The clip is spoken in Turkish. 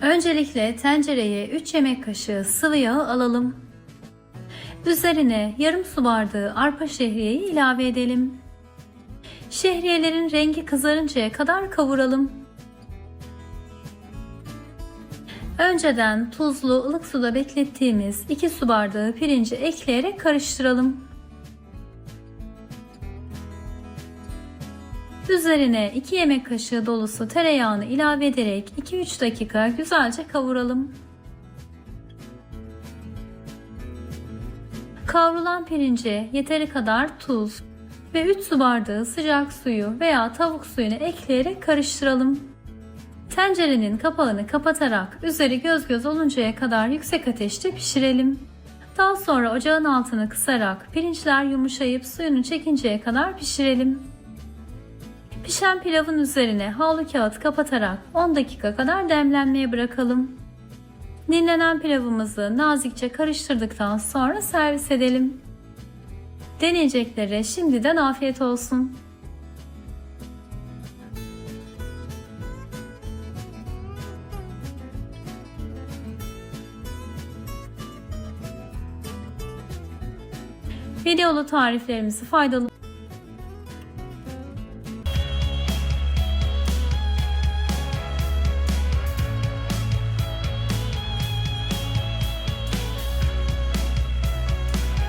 Öncelikle tencereye 3 yemek kaşığı sıvı yağ alalım. Üzerine yarım su bardağı arpa şehriyeyi ilave edelim. Şehriyelerin rengi kızarıncaya kadar kavuralım. Önceden tuzlu ılık suda beklettiğimiz 2 su bardağı pirinci ekleyerek karıştıralım. Üzerine 2 yemek kaşığı dolusu tereyağını ilave ederek 2-3 dakika güzelce kavuralım. Kavrulan pirince yeteri kadar tuz ve 3 su bardağı sıcak suyu veya tavuk suyunu ekleyerek karıştıralım. Tencerenin kapağını kapatarak üzeri göz göz oluncaya kadar yüksek ateşte pişirelim. Daha sonra ocağın altını kısarak pirinçler yumuşayıp suyunu çekinceye kadar pişirelim. Pişen pilavın üzerine havlu kağıt kapatarak 10 dakika kadar demlenmeye bırakalım. Dinlenen pilavımızı nazikçe karıştırdıktan sonra servis edelim. Deneyeceklere şimdiden afiyet olsun. Videolu tariflerimizi faydalı